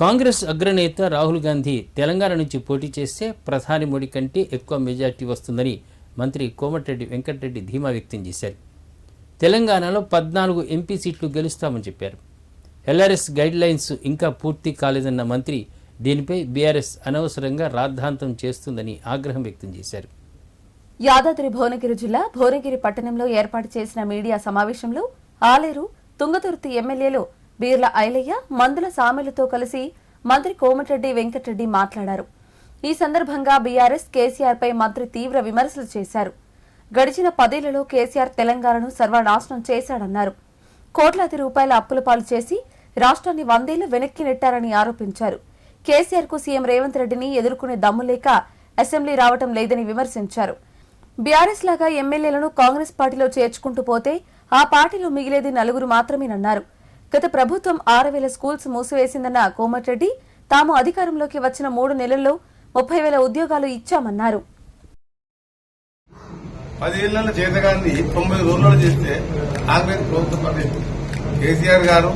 కాంగ్రెస్ అగ్రనేత రాహుల్ గాంధీ తెలంగాణ నుంచి పోటీ చేస్తే ప్రధాని మోడీ కంటే ఎక్కువ మెజార్టీ వస్తుందని మంత్రి కోమటిరెడ్డి వెంకటరెడ్డి ధీమా వ్యక్తం చేశారు. తెలంగాణలో పద్నాలుగు ఎంపీ సీట్లు గెలుస్తామని చెప్పారు. ఎల్ఆర్ఎస్ గైడ్ లైన్స్ ఇంకా పూర్తి కాలేదన్న మంత్రి దీనిపై బీఆర్ఎస్ అనవసరంగా రాద్ధాంతం చేస్తుందని ఆగ్రహం వ్యక్తం చేశారు. యాదాద్రి భువనగిరి జిల్లా భువనగిరి పట్టణంలో ఏర్పాటు చేసిన మీడియా సమావేశంలో ఆలేరు తుంగతుర్తి ఎమ్మెల్యేలు బీర్ల ఐలయ్య మందుల సామెలతో కలిసి మంత్రి కోమటిరెడ్డి వెంకటరెడ్డి మాట్లాడారు. ఈ సందర్భంగా బీఆర్ఎస్ కేసీఆర్ పై మంత్రి తీవ్ర విమర్శలు చేశారు. గడిచిన పదేళ్ళలో కేసీఆర్ తెలంగాణను సర్వనాశనం చేశాడన్నారు. కోట్లాది రూపాయల అప్పుల పాలు చేసి రాష్ట్రాన్ని వందేళ్ళు వెనక్కి నెట్టారని ఆరోపించారు. కేసీఆర్కు సీఎం రేవంత్ రెడ్డిని ఎదుర్కొనే దమ్ము లేక అసెంబ్లీ రావటం లేదని విమర్శించారు. బీఆర్ఎస్ లాగా ఎమ్మెల్యేలను కాంగ్రెస్ పార్టీలో చేర్చుకుంటూ పోతే ఆ పార్టీలో మిగిలేది నలుగురు మాత్రమేనన్నారు. గత ప్రభుత్వం ఆరు వేల స్కూల్స్ మూసివేసిందన్న కోమటిరెడ్డి తాము అధికారంలోకి వచ్చిన మూడు నెలల్లో ముప్పై వేల ఉద్యోగాలు ఇచ్చామన్నారు. పదేళ్ళ చేతగాన్ని తొంభై రోజుల్లో చేస్తే కాంగ్రెస్ ప్రభుత్వం పని కేసీఆర్ గారు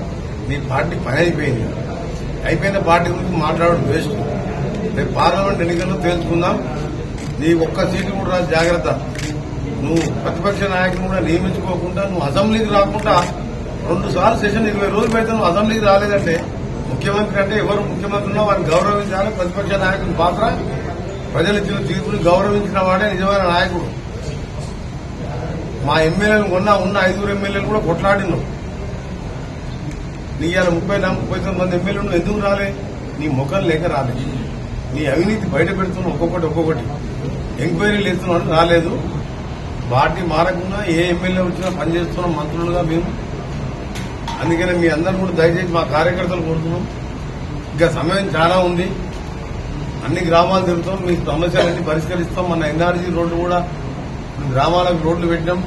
నీ పార్టీ పని అయిపోయింది. అయిపోయిన పార్టీ గురించి మాట్లాడడం వేస్ట్. రేపు పార్లమెంట్ ఎన్నికల్లో తేల్చుకుందాం. నీ ఒక్క సీటు కూడా రాదు జాగ్రత్త. నువ్వు ప్రతిపక్ష నాయకుని కూడా నియమించుకోకుండా నువ్వు అసెంబ్లీకి రాకుండా రెండు సార్లు సెషన్ ఇరవై రోజులు పెడతాను అసెంబ్లీకి రాలేదంటే ముఖ్యమంత్రి అంటే ఎవరు ముఖ్యమంత్రి ఉన్నా వారిని గౌరవించాలి. ప్రతిపక్ష నాయకుని పాత్ర ప్రజలు ఇచ్చిన తీర్పుని గౌరవించిన వాడే నిజమైన నాయకుడు. మా ఎమ్మెల్యేలు ఉన్న ఉన్న ఐదుగురు ఎమ్మెల్యేలు కూడా కొట్లాడినాం నీ ఇవాళ ముప్పై నాలుగు ముప్పై తొమ్మిది మంది ఎమ్మెల్యేలు ఎందుకు రాలే? నీ ముఖం లేక రాలే. నీ అవినీతి బయట పెడుతున్నావు ఒక్కొక్కటి ఒక్కొక్కటి. ఎంక్వైరీలు వేస్తున్నావు రాలేదు. పార్టీ మారకుండా ఏ ఎమ్మెల్యే వచ్చినా పనిచేస్తున్నాం మంత్రులుగా మేము. అందుకని మీ అందరూ కూడా దయచేసి మా కార్యకర్తలు కోరుతున్నాం. ఇంకా సమయం చాలా ఉంది. అన్ని గ్రామాలు తిరుగుతాం. మీ సమస్యలన్నీ పరిష్కరిస్తాం. మన ఎన్ఆర్జీ రోడ్డు కూడా గ్రామాలకు రోడ్లు పెట్టినాం.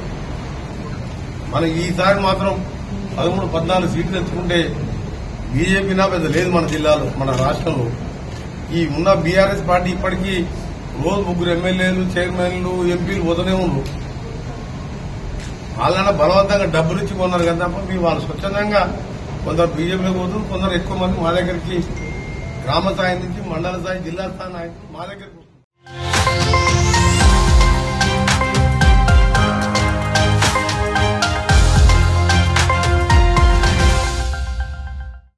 మన ఈసారి మాత్రం పదమూడు పద్నాలుగు సీట్లు తెచ్చుకుంటే బీజేపీ నా పెద్ద లేదు మన జిల్లాలో మన రాష్ట్రంలో. ఈ ఉన్న బీఆర్ఎస్ పార్టీ ఇప్పటికీ రోజు ముగ్గురు ఎమ్మెల్యేలు చైర్మన్లు ఎంపీలు వదనే ఉన్నారు. వాళ్ళన్నా బలవంతంగా డబ్బులు ఇచ్చి కొన్నారు కదా తప్ప మీ వాళ్ళు స్వచ్ఛందంగా కొందరు బీజేపీలో పోతున్నారు కొందరు ఎక్కువ మంది మా దగ్గరికి గ్రామ స్థాయి నుంచి మండల స్థాయి జిల్లా స్థాయి నాయకులు మా దగ్గరికి